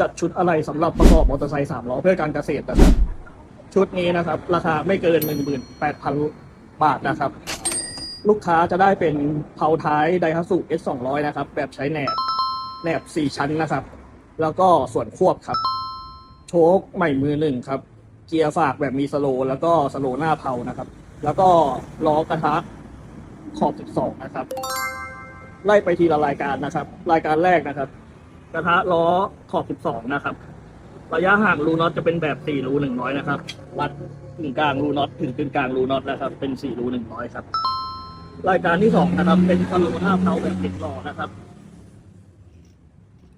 จัดชุดอะไรสำหรับประกอบมอเตอร์ไซค์สามล้อเพื่อการเกษตรนะครับ ชุดนี้นะครับ ราคาไม่เกินหนึ่งหมื่นแปดพันบาทนะครับ ลูกค้าจะได้เป็นเผาท้ายไดฮัตสุ S 2 0 0นะครับ แบบใช้แหนบแหนบสี่ชั้นนะครับ แล้วก็ส่วนควบครับ โชคใหม่มือหนึ่งครับ เกียร์ฝากแบบมีสโลแล้วก็สโลหน้าเผานะครับ แล้วก็ล้อกระทะขอบ 12 นะครับ ไล่ไปทีละรายการนะครับ รายการแรกนะครับ กระทะล้อขอบ 12 นะครับ ระยะห่างรูน็อตจะเป็นแบบ 4 รู 100 นะครับ วัดถึงกลางรูน็อตถึงกึ่งกลางรูน็อตนะครับ เป็น 4 รู 100 ครับ รายการที่ 2 นะครับ เป็นสโลว์หน้าเผาแบบเหล็กหล่อนะครับ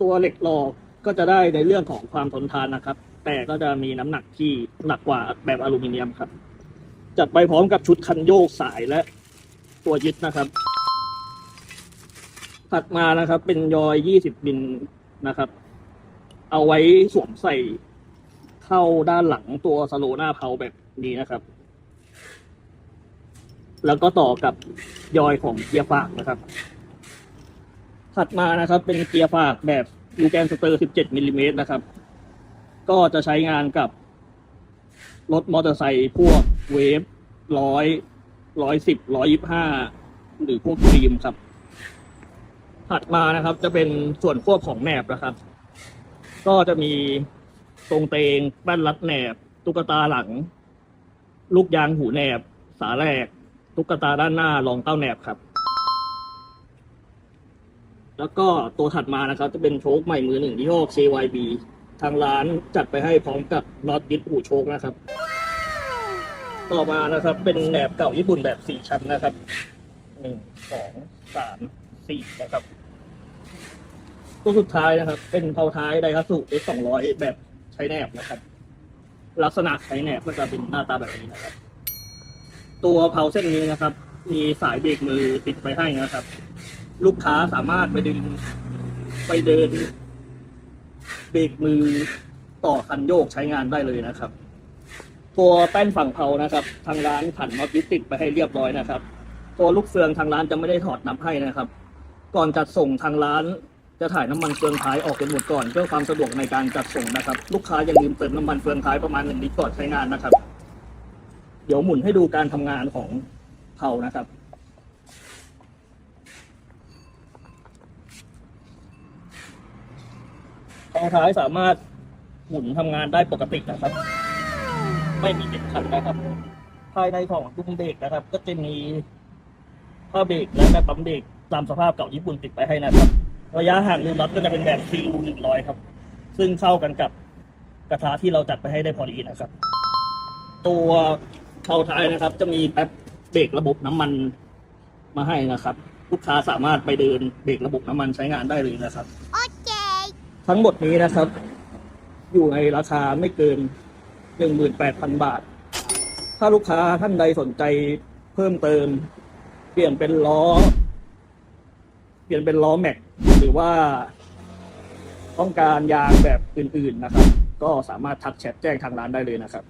ตัวเหล็กหล่อก็จะได้ในเรื่องของความทนทานนะครับ แต่ก็จะมีน้ำหนักที่หนักกว่าแบบอลูมิเนียมครับ จัดไปพร้อมกับชุดคันโยกสายและตัวยึดนะครับ ถัดมานะครับ เป็นยอย20บินนะครับ เอาไว้สวมใส่เข้าด้านหลังตัวสโลหน้าเพาแบบนี้นะครับ แล้วก็ต่อกับยอยของเกียร์ฝากนะครับ ถัดมานะครับ เป็นเกียร์ฝากแบบลูแกนสเตอร์17มิลลิเมตรนะครับ ก็จะใช้งานกับรถมอเตอร์ไซค์พวกเวฟร้อยร้อยสิบร้อยยี่ห้าหรือพวกครีมครับ ถัดมานะครับ จะเป็นส่วนควบของแหนบนะครับ ก็จะมีตรงเตงแป้นรัดแหนบ ตุ๊กตาหลัง ลูกยางหูแหนบ สาแรกตุ๊กตาด้านหน้ารองเต้าแหนบครับ แล้วก็ตัวถัดมานะครับ จะเป็นโชคใหม่มือหนึ่งยี่ห้อ KYB ทางร้านจัดไปให้พร้อมกับน็อตยึดหูโชคนะครับ ต่อมานะครับ เป็นแหนบเก่าญี่ปุ่นแบบสี่ชั้นนะครับหนึ่งสองสามสี่นะครับ ตัวสุดท้ายนะครับ เป็นเผาท้ายไดคัตสุ S สองร้อยแบบใช้แหนบนะครับ ลักษณะใช้แหนบก็จะเป็นหน้าตาแบบนี้นะครับ ตัวเผาเส้นนี้นะครับ มีสายเบรกมือติดไปให้นะครับ ลูกค้าสามารถไปดึงไปเดินเบรกมือต่อคันโยกใช้งานได้เลยนะครับ ตัวแป้นฝั่งเผานะครับ ทางร้านขันน็อตยึดติดไปให้เรียบร้อยนะครับ ตัวลูกเฟืองทางร้านจะไม่ได้ถอดนับให้นะครับ ก่อนจัดส่งทางร้าน จะถ่ายน้ำมันเฟืองท้ายออกเป็นหมดก่อน เพื่อความสะดวกในการจัดส่งนะครับ ลูกค้าอย่าลืมเติมน้ำมันเฟืองท้ายประมาณหนึ่งลิตรก่อนใช้งานนะครับ เดี๋ยวหมุนให้ดูการทำงานของเผานะครับกองท้ายสามารถหมุนทำงานได้ปกตินะครับ ไม่มีติดขัดนะครับ ภายในของตุ้มเบรกนะครับ ก็จะมีผ้าเบรกและแม่ปั๊มเบรกตามสภาพเก่าญี่ปุ่นติดไปให้นะครับ ระยะห่างรูน็อตก็จะเป็นแบบ4รู100 ครับ ซึ่งเข้ากันกับกระทะที่เราจัดไปให้ได้พอดีนะครับ ตัวเผาท้ายนะครับ จะมีแป๊บเบรกระบบน้ำมันมาให้นะครับ ลูกค้าสามารถไปเดินเบรกระบบน้ำมันใช้งานได้เลยนะครับทั้งหมดนี้นะครับ อยู่ในราคาไม่เกิน 18,000 บาท ถ้าลูกค้าท่านใดสนใจเพิ่มเติม เปลี่ยนเป็นล้อ เปลี่ยนเป็นล้อแม็ก หรือว่าต้องการยางแบบอื่นๆนะครับ ก็สามารถทักแชทแจ้งทางร้านได้เลยนะครับ